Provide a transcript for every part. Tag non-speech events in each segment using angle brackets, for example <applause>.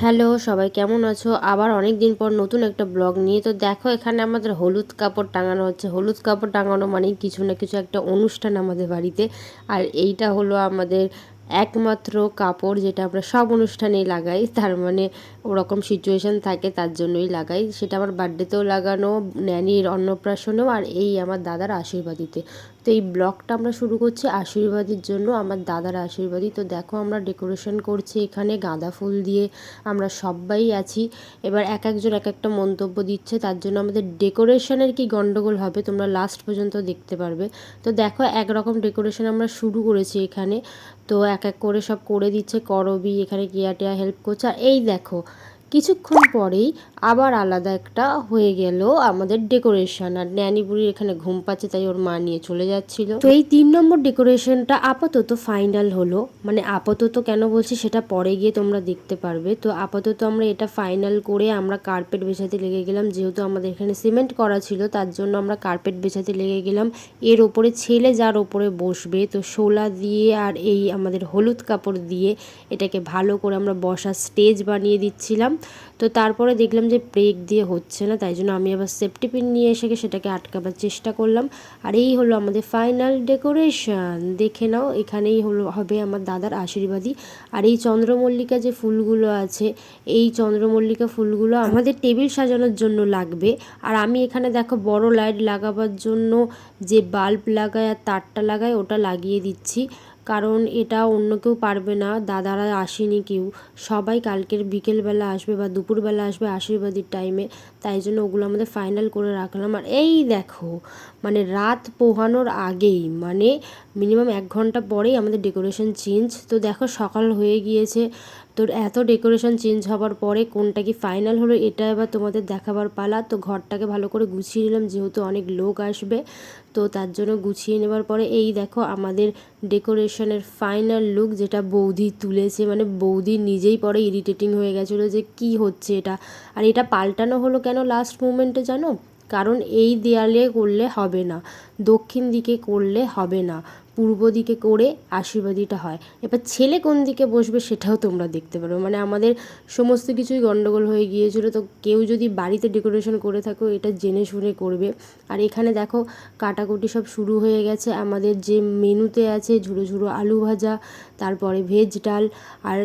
Hello, সবাই কেমন আছো? আবার অনেক দিন পর নতুন একটা ব্লগ নিয়ে। তো দেখো, এখানে আমাদের হলুদ কাপড় টাঙানো হচ্ছে। হলুদ কাপড় টাঙানো মানেই কিছু না কিছু একটা অনুষ্ঠান আমাদের বাড়িতে। আর এইটা হলো আমাদের একমাত্র কাপড় যেটা আমরা সব অনুষ্ঠানেই লাগাই। তার মানে ওরকম সিচুয়েশন থাকে, তার জন্যই লাগাই। সেটা আমার বার্থডেতেও লাগানো ন্যানির অন্নপ্রাশনেও, আর এই আমার দাদার আশীর্বাদিতে। তো এই ব্লগটা আমরা শুরু করছি আশীর্বাদের জন্য, আমার দাদার আশীর্বাদই। তো দেখো আমরা ডেকোরেশন করছি এখানে, গাঁদা ফুল দিয়ে আমরা সবাই আছি। এবার এক একজন এক একটা মন্তব্য দিচ্ছে, তার জন্য আমাদের ডেকোরেশনের কি গন্ডগোল হবে তোমরা লাস্ট পর্যন্ত দেখতে পারবে। তো দেখো একরকম ডেকোরেশন আমরা শুরু করেছি এখানে। তো এক এক করে সব করে দিচ্ছে, করবি, এখানে কেয়া টেয়া হেল্প করছে। আর এই দেখো কিছুক্ষণ পরেই আবার আলাদা একটা হয়ে গেল আমাদের ডেকোরেশন। আর ন্যানি এখানে ঘুম পাচ্ছে, তাই ওর মা নিয়ে চলে যাচ্ছিল। তো এই তিন নম্বর ডেকোরেশনটা আপাতত ফাইনাল হলো। মানে আপাতত কেন বলছি সেটা পরে গিয়ে তোমরা দেখতে পারবে। তো আপাতত আমরা এটা ফাইনাল করে আমরা কার্পেট বেছাতে লেগে গেলাম। যেহেতু আমাদের এখানে সিমেন্ট করা ছিল, তার জন্য আমরা কার্পেট বেছাতে লেগে গেলাম। এর ওপরে ছেলে যার ওপরে বসবে, তো শোলা দিয়ে আর এই আমাদের হলুদ কাপড় দিয়ে এটাকে ভালো করে আমরা বসার স্টেজ বানিয়ে দিচ্ছিলাম। তো তারপরে দেখলাম যে ব্রেক দিয়ে হচ্ছে না, তাই জন্য আমি আবার সেফটি পিন নিয়ে এসে সেটাকে আটকাবার চেষ্টা করলাম। আর এই হলো আমাদের ফাইনাল ডেকোরেশন দেখে নাও, এখানেই হলো, হবে আমার দাদার আশীর্বাদী আর এই চন্দ্রমল্লিকা যে ফুলগুলো আছে, এই চন্দ্রমল্লিকা ফুলগুলো আমাদের টেবিল সাজানোর জন্য লাগবে। আর আমি এখানে দেখো বড় লাইট লাগাবার জন্য যে বাল্ব লাগায় আর তারটা লাগায়, ওটা লাগিয়ে দিচ্ছি। কারণ এটা অন্য কেউ পারবে না, দাদারা আসেনি কেউ। সবাই কালকের বিকেলবেলা আসবে বা দুপুরবেলা আসবে আশীর্বাদের টাইমে তাই জন্য ওগুলো আমাদের ফাইনাল করে রাখলাম। আর এই দেখো মানে রাত পোহানোর আগেই মানে মিনিমাম এক ঘণ্টা পরেই আমাদের ডেকোরেশন চেঞ্জ তো দেখো সকাল হয়ে গিয়েছে তোর এত ডেকোরেশন চেঞ্জ হবার পরে কোনটা কি ফাইনাল হলো এটা এবার তোমাদের দেখাবার পালা। তো ঘরটাকে ভালো করে গুছিয়ে নিলাম, যেহেতু অনেক লোক আসবে। তো তার জন্য গুছিয়ে নেবার পরে এই দেখো আমাদের ডেকোরেশনের ফাইনাল লুক যেটা বৌদি তুলেছে। মানে বৌদি নিজেই পরে ইরিটেটিং হয়ে গেছিল যে কি হচ্ছে এটা। আর এটা পাল্টানো হলো কেন লাস্ট মুমেন্টে জানো? কারণ এই দেয়ালে করলে হবে না, দক্ষিণ দিকে করলে হবে না। পূর্ব দিকে করে আশীর্বাদীটা হয়। এবার ছেলে কোন দিকে বসবে সেটাও তোমরা দেখতে পারো। মানে আমাদের সমস্ত কিছুই গণ্ডগোল হয়ে গিয়েছিল। তো কেউ যদি বাড়িতে ডেকোরেশন করে থাকো, এটা জেনে শুনে করবে। আর এখানে দেখো, কাটাকুটি সব শুরু হয়ে গেছে। আমাদের যে মেনুতে আছে ঝুড়ো ঝুড়ো আলু ভাজা, তারপরে ভেজ ডাল, আর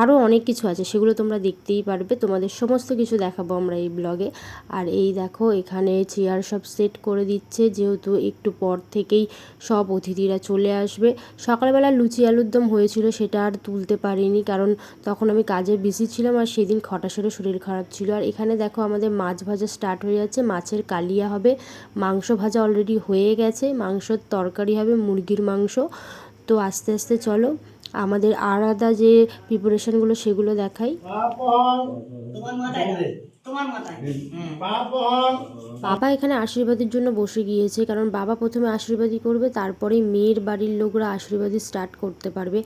আরও অনেক কিছু আছে। সেগুলো তোমরা দেখতেই পারবে। তোমাদের সমস্ত কিছু দেখাবো আমরা এই ব্লগে আর এই দেখো, এখানে চেয়ার সব সেট করে দিচ্ছে। যেহেতু একটু পর থেকেই সব অতিথিরা চলে আসবে। সকালবেলা লুচি আলুর দম হয়েছিল, সেটা আর তুলতে পারিনি কারণ তখন আমি কাজে বিজি ছিলাম আর সেদিন খটাসরে শরীর খারাপ ছিল। আর এখানে দেখো আমাদের মাছ ভাজা স্টার্ট হয়ে যাচ্ছে, মাছের কালিয়া হবে, মাংস ভাজা অলরেডি হয়ে গেছে, মাংসর তরকারি হবে, মুরগির মাংস। তো আস্তে আস্তে চলো। আমাদের আলাদা যে প্রিপারেশনগুলো সেগুলো দেখাই। বাবা এখানে আশীর্বাদের জন্য বসে গিয়েছে কারণ বাবা প্রথমে আশীর্বাদই করবে তারপরে মেয়ের বাড়ির লোকরা আশীর্বাদই স্টার্ট করতে পারবে।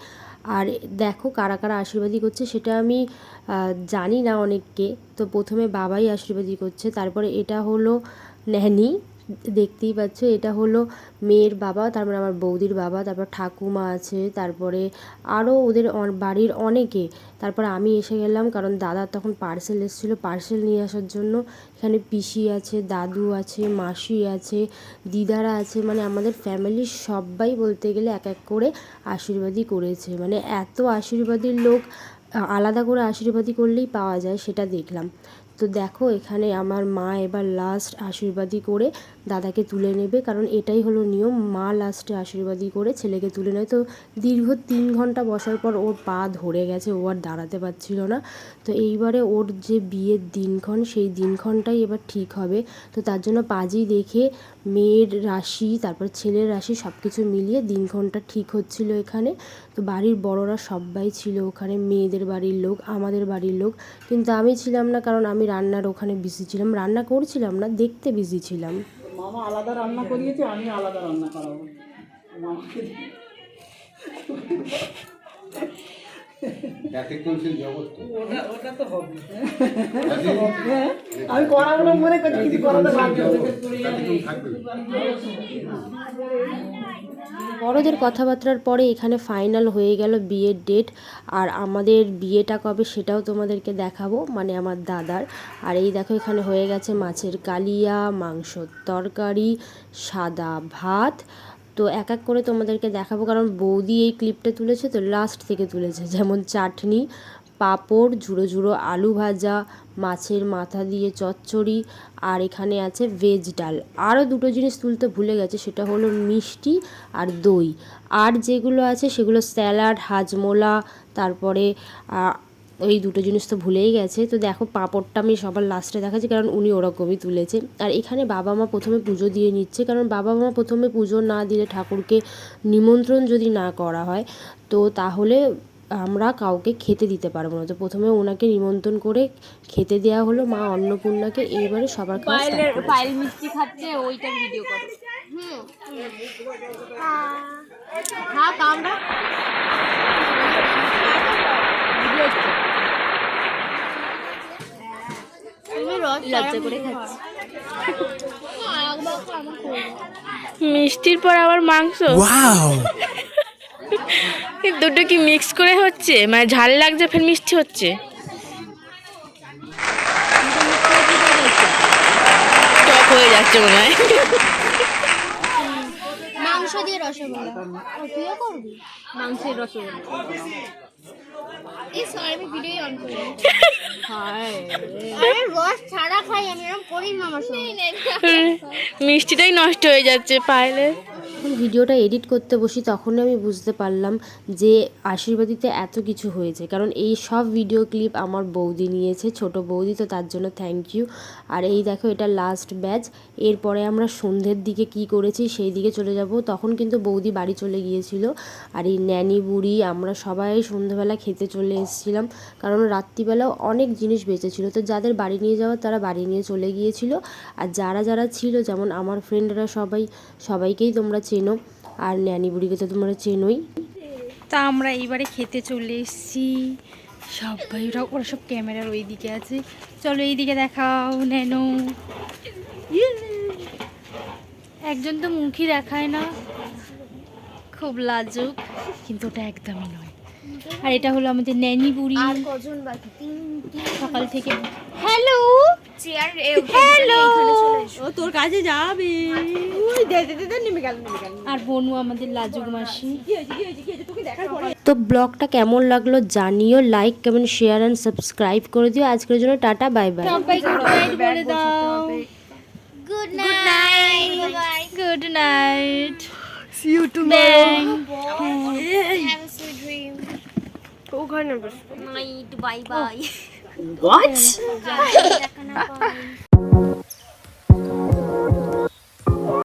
আর দেখো কারা কারা আশীর্বাদই করছে সেটা আমি জানি না অনেককে। তো প্রথমে বাবাই আশীর্বাদই করছে তারপরে এটা হলো ন্যানি। দেখতেই পাচ্ছ, এটা হলো মেয়ের বাবা, তারপরে আমার বৌদির বাবা, তারপর ঠাকুমা আছে, তারপরে আরও ওদের বাড়ির অনেকে। তারপর আমি এসে গেলাম, কারণ দাদার তখন পার্সেল এসেছিল পার্সেল নিয়ে আসার জন্য। এখানে পিসি আছে, দাদু আছে, মাসি আছে, দিদারা আছে মানে আমাদের ফ্যামিলির সবাই বলতে গেলে এক এক করে আশীর্বাদই করেছে। মানে এত আশীর্বাদীর লোক, আলাদা করে আশীর্বাদী করলেই পাওয়া যায়, সেটা দেখলাম। তো দেখো এখানে আমার মা এবার লাস্ট আশীর্বাদই করে দাদাকে তুলে নেবে। কারণ এটাই হলো নিয়ম। মা লাস্টে আশীর্বাদী করে ছেলেকে তুলে নেয়। তো দীর্ঘ তিন ঘণ্টা বসার পর ওর পা ধরে গেছে। ও আর দাঁড়াতে পারছিল না। তো এইবারে ওর যে বিয়ের দিনক্ষণ, সেই দিনক্ষণটাই এবার ঠিক হবে। তো তার জন্য পাজি দেখে মেয়ের রাশি, তারপর ছেলের রাশি সব কিছু মিলিয়ে দিনক্ষণটা ঠিক হচ্ছিল এখানে। তো বাড়ির বড়রা সবাই ছিল ওখানে। মেয়েদের বাড়ির লোক, আমাদের বাড়ির লোক। কিন্তু আমি ছিলাম না, কারণ আমি রান্নার ওখানে বিজি ছিলাম। রান্না করছিলাম না, দেখতে বিজি ছিলাম। মামা আলাদা রান্না করিয়েছে আমি আলাদা রান্না করাবো। মামাকে ব্যতিক্রমশীল জগৎ তো? ওটা ওটা তো হবে। হ্যাঁ আমি করাবো মনে করছি কিছু করাতে বড়দের কথাবার্তার পরে এখানে ফাইনাল হয়ে গেল বিয়ের ডেট আর আমাদের বিয়েটা কবে সেটাও তোমাদেরকে দেখাবো মানে আমার দাদার। আর এই দেখো এখানে হয়ে গেছে মাছের কালিয়া, মাংসর তরকারি, সাদা ভাত। তো এক এক করে তোমাদেরকে দেখাবো, কারণ বৌদি এই ক্লিপটা তুলেছে, তো লাস্ট থেকে তুলেছে, যেমন চাটনি পাঁপড়, ঝুড়ো ঝুড়ো আলু ভাজা, মাছের মাথা দিয়ে চচ্চড়ি, আর এখানে আছে ভেজ ডাল। আরও দুটো জিনিস তুলতে ভুলে গেছে, সেটা হলো মিষ্টি আর দই। আর যেগুলো আছে সেগুলো স্যালাড, হাজমোলা, তারপরে ওই দুটো জিনিস তো ভুলেই গেছে। তো দেখো পাঁপড়টা আমি সবার লাস্টে দেখাচ্ছি, কারণ উনি ওরকমই তুলেছে। আর এখানে বাবা মা প্রথমে পুজো দিয়ে নিচ্ছে, কারণ বাবা মা প্রথমে পুজো না দিলে ঠাকুরকে নিমন্ত্রণ যদি না করা হয়, তো তাহলে আমরা কাউকে খেতে দিতে পারব না। তো প্রথমে ওনাকে নিমন্ত্রণ করে খেতে দেওয়া হলো। মা অন্নপূর্ণাকে এবারে সবার খাওয়া। পায়েল মিষ্টি খাচ্ছে ওইটার ভিডিও করো। হ্যাঁ। লজ্জা করে খাচ্ছি। মিষ্টির পর আবার মাংস? <laughs> দুটো কি মিক্স করে হচ্ছে? মানে ঝাল লাগছে ফের মিষ্টি হচ্ছে? টক হয়ে যাচ্ছে মনে হয়। মাংস দিয়ে রসগোল্লা। তুইও করবি? মাংসের রসগোল্লা। এই সরি আমি ভিডিও অন করি আরে রস ছাড়া খাই আমি এরকম করি না আমার সঙ্গে। মিষ্টিটাই নষ্ট হয়ে যাচ্ছে পায়েলের। যখন ভিডিওটা এডিট করতে বসি তখন আমি বুঝতে পারলাম যে আশীর্বাদীতে এত কিছু হয়েছে। কারণ এই সব ভিডিও ক্লিপ আমার বৌদি নিয়েছে, ছোট বৌদি, তো তার জন্য থ্যাংক ইউ আর এই দেখো, এটা লাস্ট ব্যাচ এরপরে আমরা সন্ধ্যের দিকে কি করেছি, সেই দিকে চলে যাব। তখন কিন্তু বৌদি বাড়ি চলে গিয়েছিল। আর এই ন্যানি, বুড়ি, আমরা সবাই সন্ধ্যেবেলা খেতে চলে এসেছিলাম। কারণ রাত্রিবেলাও অনেক জিনিস বেঁচেছিল। তো যাদের বাড়ি নিয়ে যাওয়ার, তারা বাড়ি নিয়ে চলে গিয়েছিল। আর যারা যারা ছিল, যেমন আমার ফ্রেন্ডরা সবাই, সবাইকেই তোমরা চেনো। আর ন্যানি বুড়িকে তো তোমরা চেনোই। তা আমরা এইবারে খেতে চলে এসেছি। সবাই ওরা ওরা সব ক্যামেরার ওই দিকে আছে। চলো এই দিকে দেখাও নেনো! একজন তো মুখই দেখায় না। খুব লাজুক কিন্তু ওটা একদমই নয়। আর এটা হলো আমাদের ন্যানি বুড়ি। আর কজন বাকি? সকাল থেকে হ্যালো চেয়ার হ্যালো ও তোর কাছে যাবে। ওই দে দে দে, দে নেমে গেল নেমে গেল আর বনু আমাদের লাজুক মাসি। তো ব্লগটা কেমন লাগল জানিও like comment share and subscribe করে দিও। আজকের জন্য tata bye bye good night দাও। Good night bye good night see you to have a sweet dream night bye bye পাও